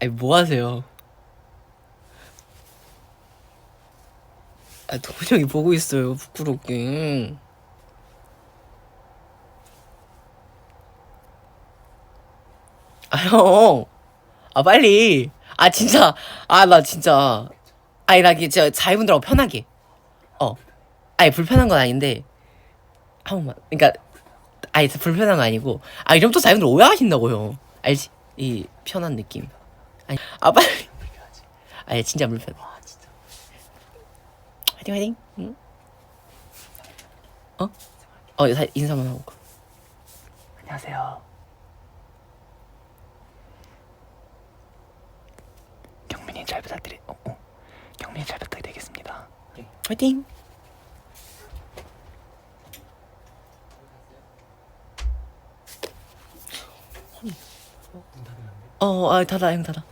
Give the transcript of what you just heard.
아니 뭐 하세요? 아 동훈이 형이 보고 있어요 부끄럽게 아 형! 아 빨리! 아 진짜! 아 나 진짜! 아니 나 진짜 자유분들하고 편하게. 어. 아니 불편한 건 아닌데. 한 번만. 그니까 아니 불편한 거 아니고. 아 이러면 또 자유분들 오해하신다고요. 알지? 이 편한 느낌 아니 아 빨리 아니 진짜 불편 아 진짜 화이팅 화이팅 응? 어? 어 사- 인사만 하고 가. 안녕하세요 경민이 잘 부탁드리 어, 어. 경민이 잘 부탁드리겠습니다 화이팅 어, 아, 닫아, 형 닫아.